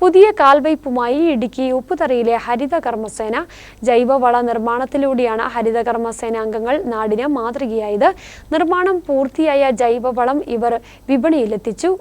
പുതിയ കാൽവയ്പുമായി ഇടുക്കി ഉപ്പുതറയിലെ ഹരിത കർമ്മസേന ജൈവവള നിർമ്മാണത്തിലൂടെയാണ് ഹരിത കർമ്മസേന അംഗങ്ങൾ നാടിന് മാതൃകയായത്. നിർമ്മാണം പൂർത്തിയായ ജൈവവളം ഇവർ വിപണിയിലെത്തിച്ചു.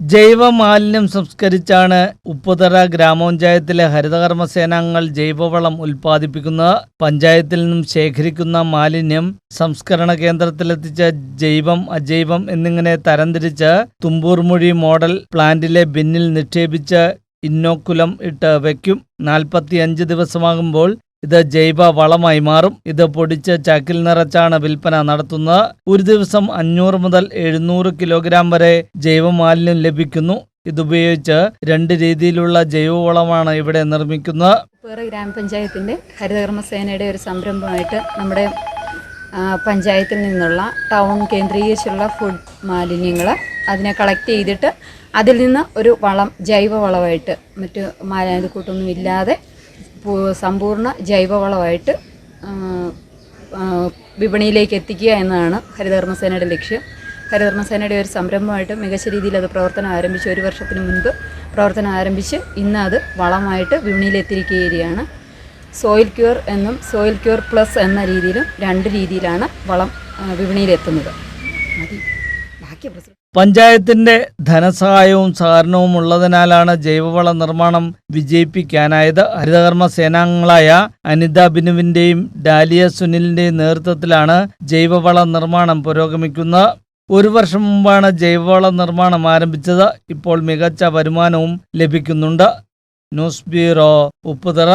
ജൈവമാലിന്യം സംസ്കരിച്ചാണ് ഉപ്പുതറ ഗ്രാമപഞ്ചായത്തിലെ ഹരിതകർമ്മസേനാംഗങ്ങൾ ജൈവവളം ഉൽപ്പാദിപ്പിക്കുന്നത്. പഞ്ചായത്തിൽ നിന്നും ശേഖരിക്കുന്ന മാലിന്യം സംസ്കരണ കേന്ദ്രത്തിലെത്തിച്ച ജൈവം അജൈവം എന്നിങ്ങനെ തരംതിരിച്ച് തുമ്പൂർമൊഴി മോഡൽ പ്ലാന്റിലെ ബിന്നിൽ നിക്ഷേപിച്ച് ഇന്നോക്കുലം ഇട്ട് വയ്ക്കും നാൽപ്പത്തിയഞ്ച് ദിവസമാകുമ്പോൾ ഇത് ജൈവ വളമായി മാറും. ഇത് പൊടിച്ച് ചാക്കിൽ നിറച്ചാണ് വിൽപ്പന നടത്തുന്നത്. ഒരു ദിവസം അഞ്ഞൂറ് മുതൽ എഴുന്നൂറ് കിലോഗ്രാം വരെ ജൈവമാലിന്യം ലഭിക്കുന്നു. ഇതുപയോഗിച്ച് രണ്ട് രീതിയിലുള്ള ജൈവവളമാണ് ഇവിടെ നിർമ്മിക്കുന്നത്. ഉപ്പേറ ഗ്രാമപഞ്ചായത്തിന്റെ ഹരിതകർമ്മസേനയുടെ ഒരു സംരംഭമായിട്ട് നമ്മുടെ പഞ്ചായത്തിൽ നിന്നുള്ള ടൗൺ കേന്ദ്രീകരിച്ചുള്ള ഫുഡ് മാലിന്യങ്ങൾ അതിനെ കളക്ട് ചെയ്തിട്ട് അതിൽ നിന്ന് ഒരു വളം ജൈവവളമായിട്ട് മറ്റ് മാലിന്യ കൂട്ടൊന്നും ഇല്ലാതെ സമ്പൂർണ ജൈവവളമായിട്ട് വിപണിയിലേക്ക് എത്തിക്കുക എന്നതാണ് ഹരിതകർമ്മസേനയുടെ ലക്ഷ്യം. ഹരിതകർമ്മസേനയുടെ ഒരു സംരംഭമായിട്ട് മികച്ച രീതിയിൽ അത് പ്രവർത്തനം ആരംഭിച്ചു ഒരു വർഷത്തിന് മുൻപ് പ്രവർത്തനം ആരംഭിച്ച് ഇന്ന് അത് വളമായിട്ട് വിപണിയിലെത്തിയിരിക്കുകയാണ് സോയിൽ ക്യൂർ എന്നും സോയിൽ ക്യൂർ പ്ലസ് എന്ന രീതിയിലും രണ്ട് രീതിയിലാണ് വളം വിപണിയിലെത്തുന്നത് മതി. പഞ്ചായത്തിന്റെ ധനസഹായവും സഹകരണവും ഉള്ളതിനാലാണ് ജൈവവള നിർമ്മാണം വിജയിപ്പിക്കാനായത്. ഹരിതകർമ്മ സേനാംഗങ്ങളായ അനിത ബിനുവിന്റെയും ഡാലിയ സുനിലിന്റെയും നേതൃത്വത്തിലാണ് ജൈവവള നിർമ്മാണം പുരോഗമിക്കുന്നത്. ഒരു വർഷം മുമ്പാണ് ജൈവവള നിർമ്മാണം ആരംഭിച്ചത്. ഇപ്പോൾ മികച്ച വരുമാനവും ലഭിക്കുന്നുണ്ട്. News bureau Upputhara.